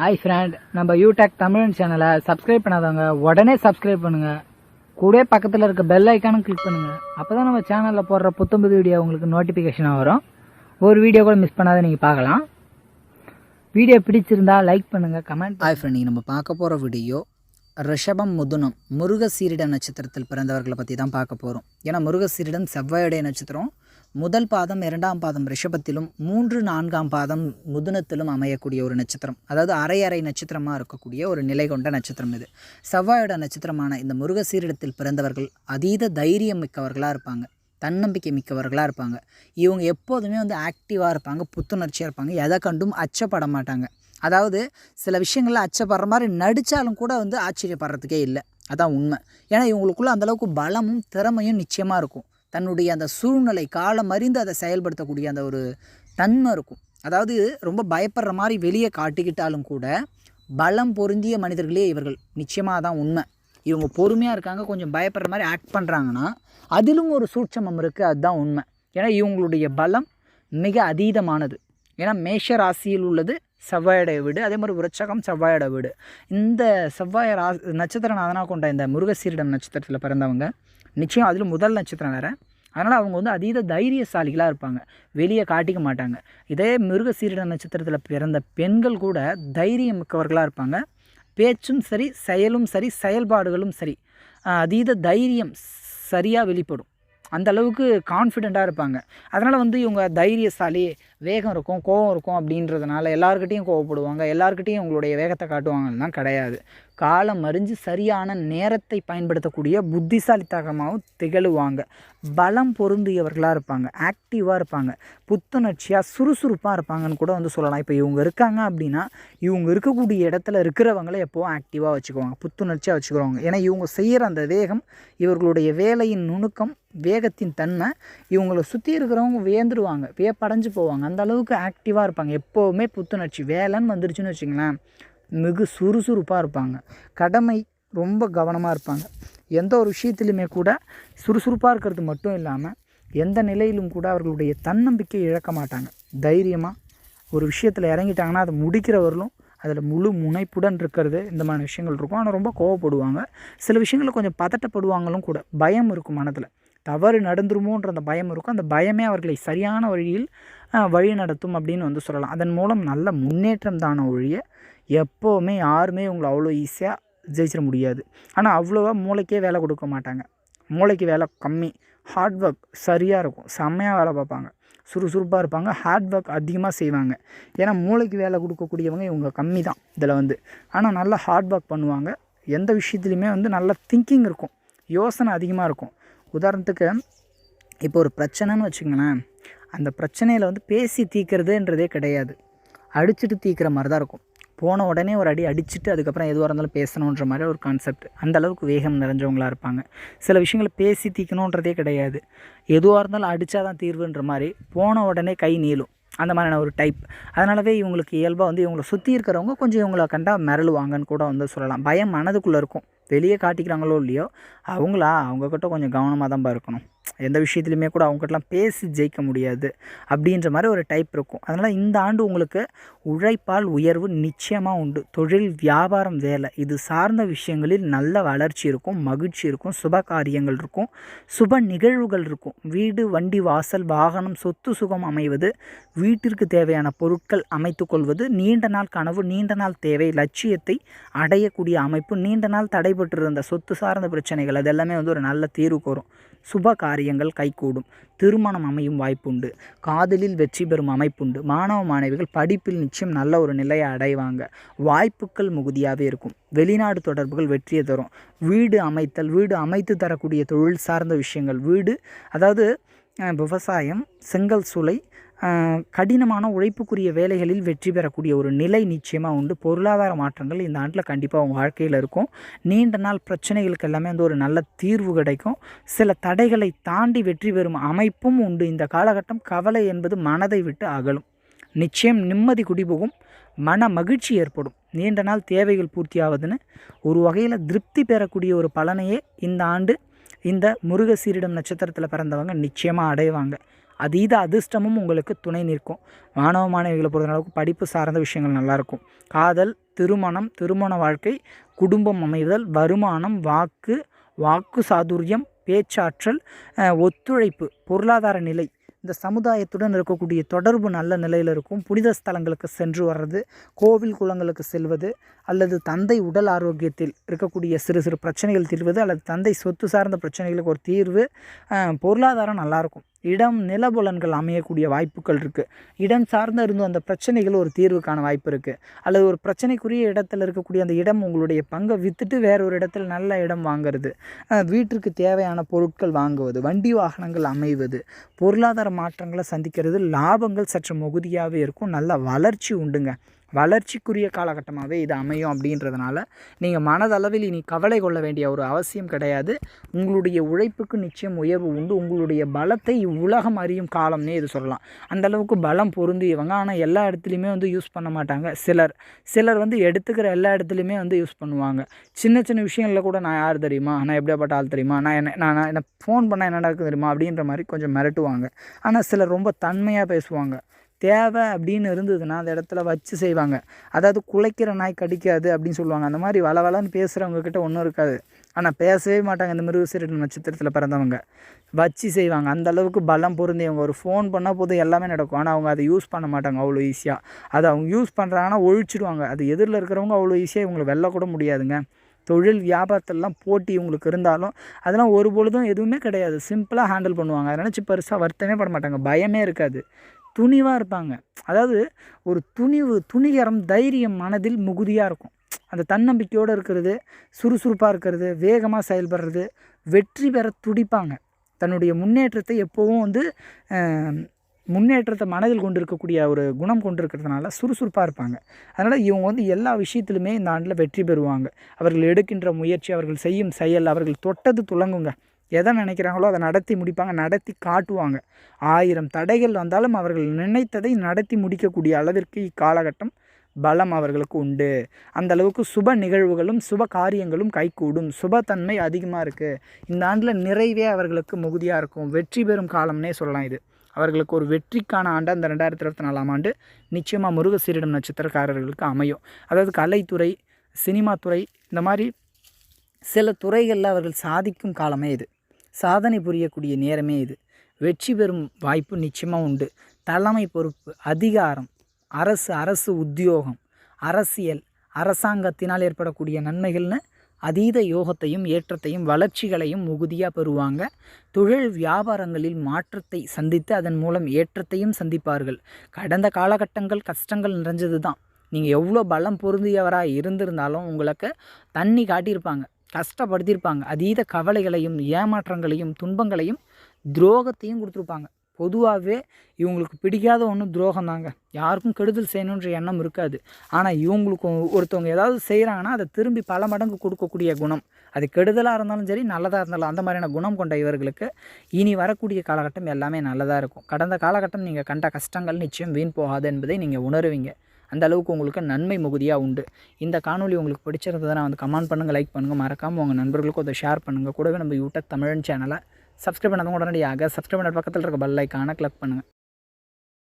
Hi friend நம்ம யூடெக் தமிழ் சேனலை subscribe பண்ணாதவங்க உடனே சப்ஸ்கிரைப் பண்ணுங்க. கூட பக்கத்தில் இருக்க பெல் ஐக்கானும் கிளிக் பண்ணுங்க. அப்பதான் நம்ம சேனலில் போடுற புத்தம்புது வீடியோ உங்களுக்கு நோட்டிஃபிகேஷனாக வரும். ஒரு வீடியோ கூட மிஸ் பண்ணாத நீங்கள் பார்க்கலாம். வீடியோ பிடிச்சிருந்தா லைக் பண்ணுங்க கமெண்ட் ஹாய் ஃப்ரெண்ட் நம்ம பார்க்க போகிற வீடியோ ரிஷபம் முதுனம் முருகசீரிட நட்சத்திரத்தில் பிறந்தவர்களை பற்றி தான் பார்க்க போகிறோம் ஏன்னா முருகசீரிடம் செவ்வாயுடைய நட்சத்திரம். முதல் பாதம் இரண்டாம் பாதம் ரிஷபத்திலும் மூன்று நான்காம் பாதம் முதுனத்திலும் அமையக்கூடிய ஒரு நட்சத்திரம். அதாவது அரை அரை நட்சத்திரமாக இருக்கக்கூடிய ஒரு நிலை கொண்ட நட்சத்திரம் இது. செவ்வாயோட நட்சத்திரமான இந்த முருகசீரிடத்தில் பிறந்தவர்கள் அதீத தைரியம் மிக்கவர்களாக இருப்பாங்க. தன்னம்பிக்கை மிக்கவர்களாக இருப்பாங்க. இவங்க எப்போதுமே வந்து ஆக்டிவாக இருப்பாங்க புத்துணர்ச்சியாக இருப்பாங்க எதை கண்டும் அச்சப்பட மாட்டாங்க. அதாவது சில விஷயங்களில் அச்சப்படுற மாதிரி நடித்தாலும் கூட வந்து ஆச்சரியப்படுறதுக்கே இல்லை. அதான் உண்மை. ஏன்னா இவங்களுக்குள்ள அந்தளவுக்கு பலமும் திறமையும் நிச்சயமாக இருக்கும். தன்னுடைய அந்த சூழ்நிலை காலம் அறிந்து அதை செயல்படுத்தக்கூடிய அந்த ஒரு தன்மை இருக்கும். அதாவது ரொம்ப பயப்படுற மாதிரி வெளியே காட்டிக்கிட்டாலும் கூட பலம் பொருந்திய மனிதர்களே இவர்கள். நிச்சயமாக தான் உண்மை. இவங்க பொறுமையாக இருக்காங்க கொஞ்சம் பயப்படுற மாதிரி ஆக்ட் பண்ணுறாங்கன்னா அதிலும் ஒரு சூட்சமம் இருக்குது அதுதான் உண்மை. ஏன்னா இவங்களுடைய பலம் மிக அதீதமானது. ஏன்னா மேஷ ராசியில் உள்ளது செவ்வாயோட வீடு அதே மாதிரி விருச்சகம் செவ்வாயோட வீடு. இந்த செவ்வாய் ரா அதனால் கொண்ட இந்த முருகசீரிடம் நட்சத்திரத்தில் பிறந்தவங்க நிச்சயம் அதில் முதல் நட்சத்திரம் வேறு. அதனால் அவங்க வந்து அதீத தைரியசாலிகளாக இருப்பாங்க. வெளியே காட்டிக்க மாட்டாங்க. இதே மிருகசீரிட நட்சத்திரத்தில் பிறந்த பெண்கள் கூட தைரியம் மிக்கவர்களாக இருப்பாங்க. பேச்சும் சரி செயலும் சரி செயல்பாடுகளும் சரி. அதீத தைரியம் சரியாக வெளிப்படும். அந்த அளவுக்கு கான்ஃபிடெண்ட்டாக இருப்பாங்க. அதனால் வந்து இவங்க தைரியசாலி வேகம் இருக்கும் கோவம் இருக்கும் அப்படின்றதுனால எல்லாருக்கிட்டையும் கோவப்படுவாங்க. எல்லாருக்கிட்டையும் உங்களுடைய வேகத்தை காட்டுவாங்கலாம் கிடையாது. காலம் அறிஞ்சு சரியான நேரத்தை பயன்படுத்தக்கூடிய புத்திசாலித்தகமாகவும் திகழுவாங்க. பலம் பொருந்தியவர்களாக இருப்பாங்க ஆக்டிவாக இருப்பாங்க புத்துணர்ச்சியாக சுறுசுறுப்பாக இருப்பாங்கன்னு கூட வந்து சொல்லலாம். இப்போ இவங்க இருக்காங்க அப்படின்னா இவங்க இருக்கக்கூடிய இடத்துல இருக்கிறவங்கள எப்போவும் ஆக்டிவாக வச்சுக்குவாங்க புத்துணர்ச்சியாக வச்சுக்கிறவங்க. ஏன்னா இவங்க செய்கிற அந்த வேகம் இவர்களுடைய வேலையின் நுணுக்கம் வேகத்தின் தன்மை இவங்களை சுற்றி இருக்கிறவங்க வியந்துருவாங்க வியப்படைஞ்சு போவாங்க. அந்த அளவுக்கு ஆக்டிவாக இருப்பாங்க. எப்போவுமே புத்துணர்ச்சி. வேலைன்னு வந்துருச்சுன்னு வச்சுங்களேன் மிகு சுறுசுறுப்பாக இருப்பாங்க. கடமை ரொம்ப கவனமாக இருப்பாங்க. எந்த ஒரு விஷயத்துலையுமே கூட சுறுசுறுப்பாக இருக்கிறது மட்டும் இல்லாமல் எந்த நிலையிலும் கூட அவர்களுடைய தன்னம்பிக்கை இழக்க மாட்டாங்க. தைரியமாக ஒரு விஷயத்தில் இறங்கிட்டாங்கன்னா அதை முடிக்கிறவர்களும் அதில் முழு முனைப்புடன் இருக்கிறது இந்த மாதிரி விஷயங்கள் இருக்கும். ஆனால் ரொம்ப கோவப்படுவாங்க. சில விஷயங்களில் கொஞ்சம் பதட்டப்படுவாங்களும் கூட. பயம் இருக்கும் மனதில். தவறு நடந்துருமோன்ற அந்த பயம் இருக்கும். அந்த பயமே அவர்களை சரியான வழியில் வழி நடத்தும் அப்படின்னு வந்து சொல்லலாம். அதன் மூலம் நல்ல முன்னேற்றம் தான ஒழிய எப்போவுமே யாருமே உங்களை அவ்வளோ ஈஸியாக ஜெயிச்சிட முடியாது. ஆனால் அவ்வளோவா மூளைக்கே வேலை கொடுக்க மாட்டாங்க. மூளைக்கு வேலை கம்மி. ஹார்ட் ஒர்க் சரியாக இருக்கும். செம்மையாக வேலை பார்ப்பாங்க. சுறுசுறுப்பாக இருப்பாங்க. ஹார்ட் ஒர்க் அதிகமாக செய்வாங்க. ஏன்னா மூளைக்கு வேலை கொடுக்கக்கூடியவங்க இவங்க கம்மி தான் இதில் வந்து. ஆனால் நல்லா ஹார்ட் ஒர்க் பண்ணுவாங்க. எந்த விஷயத்துலையுமே வந்து நல்ல திங்கிங் இருக்கும். யோசனை அதிகமாக இருக்கும். உதாரணத்துக்கு இப்போ ஒரு பிரச்சனைன்னு வச்சுங்களேன் அந்த பிரச்சனையில் வந்து பேசி தீக்கிறதுன்றதே கிடையாது. அடிச்சுட்டு தீக்கிற மாதிரி தான் இருக்கும். போன உடனே ஒரு அடி அடிச்சுட்டு அதுக்கப்புறம் எதுவாக இருந்தாலும் பேசணுன்ற மாதிரி ஒரு கான்செப்ட் அந்த அளவுக்கு வேகம் நிறைஞ்சவங்களாக இருப்பாங்க. சில விஷயங்களை பேசி தீர்க்கணுன்றதே கிடையாது. எதுவாக இருந்தாலும் அடித்தா தான் தீர்வுன்ற மாதிரி போன உடனே கை நீளும். அந்த மாதிரியான ஒரு டைப் அதனாலவே இவங்களுக்கு இயல்பாக வந்து இவங்களை சுற்றி இருக்கிறவங்க கொஞ்சம் இவங்களை கண்டா மிரளுவாங்கன்னு கூட வந்து சொல்லலாம். பயம் மனதுக்குள்ளே இருக்கும். வெளியே காட்டிக்கிறாங்களோ இல்லையோ அவங்களா அவங்கக்கிட்ட கொஞ்சம் கவனமாக தான்ப்பா இருக்கணும். எந்த விஷயத்துலையுமே கூட அவங்ககிட்டலாம் பேசி ஜெயிக்க முடியாது அப்படின்ற மாதிரி ஒரு டைப் இருக்கும். அதனால் இந்த ஆண்டு உங்களுக்கு உழைப்பால் உயர்வு நிச்சயமாக உண்டு. தொழில் வியாபாரம் வேலை இது சார்ந்த விஷயங்களில் நல்ல வளர்ச்சி இருக்கும் மகிழ்ச்சி இருக்கும் சுப காரியங்கள் இருக்கும் சுப நிகழ்வுகள் இருக்கும். வீடு வண்டி வாசல் வாகனம் சொத்து சுகம் அமைவது வீட்டிற்கு தேவையான பொருட்கள் அமைத்து கொள்வது நீண்ட நாள் கனவு நீண்ட நாள் தேவை லட்சியத்தை அடையக்கூடிய அமைப்பு நீண்ட நாள் தடைபட்டிருந்த சொத்து சார்ந்த பிரச்சனைகள் அது எல்லாமே வந்து ஒரு நல்ல தீர்வுக்கு வரும் சுப காரியங்கள் கைகூடும். திருமணம் அமையும் வாய்ப்புண்டு. காதலில் வெற்றி பெறும் அமைப்புண்டு. மாணவ மாணவிகள் படிப்பில் நிச்சயம் நல்ல ஒரு நிலையை அடைவாங்க. வாய்ப்புகள் மிகுதியாகவே இருக்கும். வெளிநாடு தொடர்புகள் வெற்றியை தரும். வீடு அமைத்தல் வீடு அமைத்து தரக்கூடிய தொழில் சார்ந்த விஷயங்கள். வீடு அதாவது விவசாயம் செங்கல் சூளை கடினமான உழைப்புக்குரிய வேலைகளில் வெற்றி பெறக்கூடிய ஒரு நிலை நிச்சயமாக உண்டு. பொருளாதார மாற்றங்கள் இந்த ஆண்டில் கண்டிப்பாக உங்கள் வாழ்க்கையில் இருக்கும். நீண்ட நாள் பிரச்சனைகளுக்கு எல்லாமே வந்து ஒரு நல்ல தீர்வு கிடைக்கும். சில தடைகளை தாண்டி வெற்றி பெறும் அமைப்பும் உண்டு. இந்த காலகட்டம் கவலை என்பது மனதை விட்டு அகலும். நிச்சயம் நிம்மதி குடிபோகும். மன மகிழ்ச்சி ஏற்படும். நீண்ட நாள் தேவைகள் பூர்த்தியாவதுன்னு ஒரு வகையில் திருப்தி பெறக்கூடிய ஒரு பலனையே இந்த ஆண்டு இந்த முருகசீரிடம் நட்சத்திரத்தில் பிறந்தவங்க நிச்சயமாக அடைவாங்க. அதீத அதிர்ஷ்டமும் உங்களுக்கு துணை நிற்கும். மாணவ மாணவிகளை பொறுத்தளவுக்கு படிப்பு சார்ந்த விஷயங்கள் நல்லாயிருக்கும். காதல் திருமணம் திருமண வாழ்க்கை குடும்பம் அமைதல் வருமானம் வாக்கு வாக்கு சாதுரியம் பேச்சாற்றல் ஒத்துழைப்பு பொருளாதார நிலை. இந்த சமுதாயத்துடன் இருக்கக்கூடிய தொடர்பு நல்ல நிலையில் இருக்கும். புனித ஸ்தலங்களுக்கு சென்று வர்றது கோவில் குளங்களுக்கு செல்வது அல்லது தந்தை உடல் ஆரோக்கியத்தில் இருக்கக்கூடிய சிறு சிறு பிரச்சனைகள் தீர்வது அல்லது தந்தை சொத்து சார்ந்த பிரச்சனைகளுக்கு ஒரு தீர்வு பொருளாதாரம் நல்லாயிருக்கும். இடம் நிலபுலன்கள் அமையக்கூடிய வாய்ப்புகள் இருக்குது இடம் சார்ந்து இருந்தும் அந்த பிரச்சனைகள் ஒரு தீர்வுக்கான வாய்ப்பு இருக்குது அல்லது ஒரு பிரச்சனைக்குரிய இடத்துல இருக்கக்கூடிய அந்த இடம் உங்களுடைய பங்கை விற்றுட்டு வேற ஒரு இடத்துல நல்ல இடம் வாங்குறது. வீட்டிற்கு தேவையான பொருட்கள் வாங்குவது வண்டி வாகனங்கள் அமைவது பொருளாதார மாற்றங்களை சந்திக்கிறது லாபங்கள் சற்று மிகுதியாகவே இருக்கும் நல்ல வளர்ச்சி உண்டுங்க. வளர்ச்சிக்குரிய காலகட்டமாகவே இது அமையும் அப்படின்றதுனால நீங்கள் மனதளவில் இனி கவலை கொள்ள வேண்டிய ஒரு அவசியம் கிடையாது. உங்களுடைய உழைப்புக்கு நிச்சயம் உயர்வு உண்டு. உங்களுடைய பலத்தை இவ்வுலகம் அறியும் காலம்னே இது சொல்லலாம். அந்த அளவுக்கு பலம் பொருந்தியவங்க. ஆனால் எல்லா இடத்துலையுமே வந்து யூஸ் பண்ண மாட்டாங்க. சிலர். சிலர் வந்து எடுத்துக்கிற எல்லா இடத்துலையுமே வந்து யூஸ் பண்ணுவாங்க. சின்ன சின்ன விஷயங்களில் கூட நான் யார் தெரியுமா? நான் எப்படியாப்பட்ட ஆள் தெரியுமா? நான் என்ன நான் நான் என்ன ஃபோன் பண்ணால் என்ன நடக்குது தெரியுமா? அப்படின்ற மாதிரி கொஞ்சம் மிரட்டுவாங்க. ஆனால் சிலர் ரொம்ப தன்மையாக பேசுவாங்க. தேவை அப்படின்னு இருந்ததுன்னா அந்த இடத்துல வச்சு செய்வாங்க. அதாவது குலைக்கிற நாய் கடிக்காது அப்படின்னு சொல்லுவாங்க. அந்த மாதிரி வள வளன்னு பேசுகிறவங்க கிட்ட ஒன்றும் இருக்காது. ஆனால் பேசவே மாட்டாங்க இந்த மிருகசீரன் நட்சத்திரத்தில் பிறந்தவங்க. வச்சு செய்வாங்க. அந்த அளவுக்கு பலம் பொருந்தியவங்க. ஒரு ஃபோன் பண்ணால் போதும் எல்லாமே நடக்கும். ஆனால் அவங்க அதை யூஸ் பண்ண மாட்டாங்க அவ்வளோ ஈஸியாக அதை அவங்க யூஸ் பண்ணுறாங்கன்னா ஒழிச்சிடுவாங்க. அது எதிரில் இருக்கிறவங்க அவ்வளோ ஈஸியாக இவங்களை வெல்ல கூட முடியாதுங்க. தொழில் வியாபாரத்திலலாம் போட்டி இவங்களுக்கு இருந்தாலும் அதெல்லாம் ஒரு பொழுதும் எதுவுமே கிடையாது. சிம்பிளாக ஹேண்டில் பண்ணுவாங்க. அதை நினச்சி பெருசாக வருத்தமே பட மாட்டாங்க. பயமே இருக்காது. துணிவாக இருப்பாங்க. அதாவது ஒரு துணிவு துணிகரம் தைரியம் மனதில் மிகுதியாக இருக்கும். அந்த தன்னம்பிக்கையோடு இருக்கிறது சுறுசுறுப்பாக இருக்கிறது வேகமாக செயல்படுறது வெற்றி பெற துடிப்பாங்க. தன்னுடைய முன்னேற்றத்தை எப்போவும் வந்து முன்னேற்றத்தை மனதில் கொண்டு இருக்கக்கூடிய ஒரு குணம் கொண்டு இருக்கிறதுனால சுறுசுறுப்பாக இருப்பாங்க. அதனால் இவங்க வந்து எல்லா விஷயத்திலுமே இந்த ஆண்டில் வெற்றி பெறுவாங்க. அவர்கள் எடுக்கின்ற முயற்சி அவர்கள் செய்யும் செயல் அவர்கள் தொட்டது துளங்குங்க. எதை நினைக்கிறாங்களோ அதை நடத்தி முடிப்பாங்க நடத்தி காட்டுவாங்க. ஆயிரம் தடைகள் வந்தாலும் அவர்கள் நினைத்ததை நடத்தி முடிக்கக்கூடிய அளவிற்கு இக்காலகட்டம் பலம் அவர்களுக்கு உண்டு. அந்த அளவுக்கு சுப நிகழ்வுகளும் சுப காரியங்களும் கைகூடும். சுபத்தன்மை அதிகமாக இருக்குது இந்த ஆண்டில் நிறைவே அவர்களுக்கு மிகுதியாக இருக்கும். வெற்றி பெறும் காலம்னே சொல்லலாம் இது. அவர்களுக்கு ஒரு வெற்றிக்கான ஆண்டு அந்த ரெண்டாயிரத்தி இருபத்தி நாலாம் ஆண்டு. நிச்சயமாக முருகசீரிடம் நட்சத்திரக்காரர்களுக்கு அமையும். அதாவது கலைத்துறை சினிமாத்துறை இந்த மாதிரி சில துறைகளில் அவர்கள் சாதிக்கும் காலமே இது. சாதனை புரியக்கூடிய நேரமே இது. வெற்றி பெறும் வாய்ப்பு நிச்சயமாக உண்டு. தலைமை பொறுப்பு அதிகாரம் அரசு அரசு உத்தியோகம் அரசியல் அரசாங்கத்தினால் ஏற்படக்கூடிய நன்மைகள்னு அதீத யோகத்தையும் ஏற்றத்தையும் வளர்ச்சிகளையும் மிகுதியாக பெறுவாங்க. தொழில் வியாபாரங்களில் மாற்றத்தை சந்தித்து அதன் மூலம் ஏற்றத்தையும் சந்திப்பார்கள். கடந்த காலகட்டங்கள் கஷ்டங்கள் நிறைஞ்சது தான் நீங்கள் எவ்வளோ பலம் பொருந்தியவராக இருந்திருந்தாலும் உங்களுக்கு தண்ணி காட்டியிருப்பாங்க. கஷ்டப்படுத்தியிருப்பாங்க. அதீத கவலைகளையும் ஏமாற்றங்களையும் துன்பங்களையும் துரோகத்தையும் கொடுத்துருப்பாங்க. பொதுவாகவே இவங்களுக்கு பிடிக்காத ஒன்று துரோகம் தாங்க யாருக்கும் கெடுதல் செய்யணுன்ற எண்ணம் இருக்காது. ஆனால் இவங்களுக்கு ஒருத்தவங்க ஏதாவது செய்கிறாங்கன்னா அதை திரும்பி பல மடங்கு கொடுக்கக்கூடிய குணம். அது கெடுதலாக இருந்தாலும் சரி நல்லதாக இருந்தாலும் அந்த மாதிரியான குணம் கொண்ட இவர்களுக்கு இனி வரக்கூடிய காலகட்டம் எல்லாமே நல்லதாக இருக்கும். கடந்த காலகட்டம் நீங்கள் கண்ட கஷ்டங்கள் நிச்சயம் வீண் போகாது என்பதை நீங்கள் உணருவீங்க. அந்த அளவுக்கு உங்களுக்கு நன்மை மிகுதியாக உண்டு. இந்த காணொலி உங்களுக்கு பிடிச்சிருந்ததுன்னா வந்து கமெண்ட் பண்ணுங்கள் லைக் பண்ணுங்கள் மறக்காமல் உங்கள் நண்பர்களுக்கும் அதை ஷேர் பண்ணுங்கள் கூடவே நம்ம யூடியூப் தமிழன் சேனலை சப்ஸ்கிரைப் பண்ணதும் உடனடியாக சப்ஸ்கிரைப் பண்ண பக்கத்தில் இருக்க பெல் ஐக்கானை கிளிக் பண்ணுங்கள்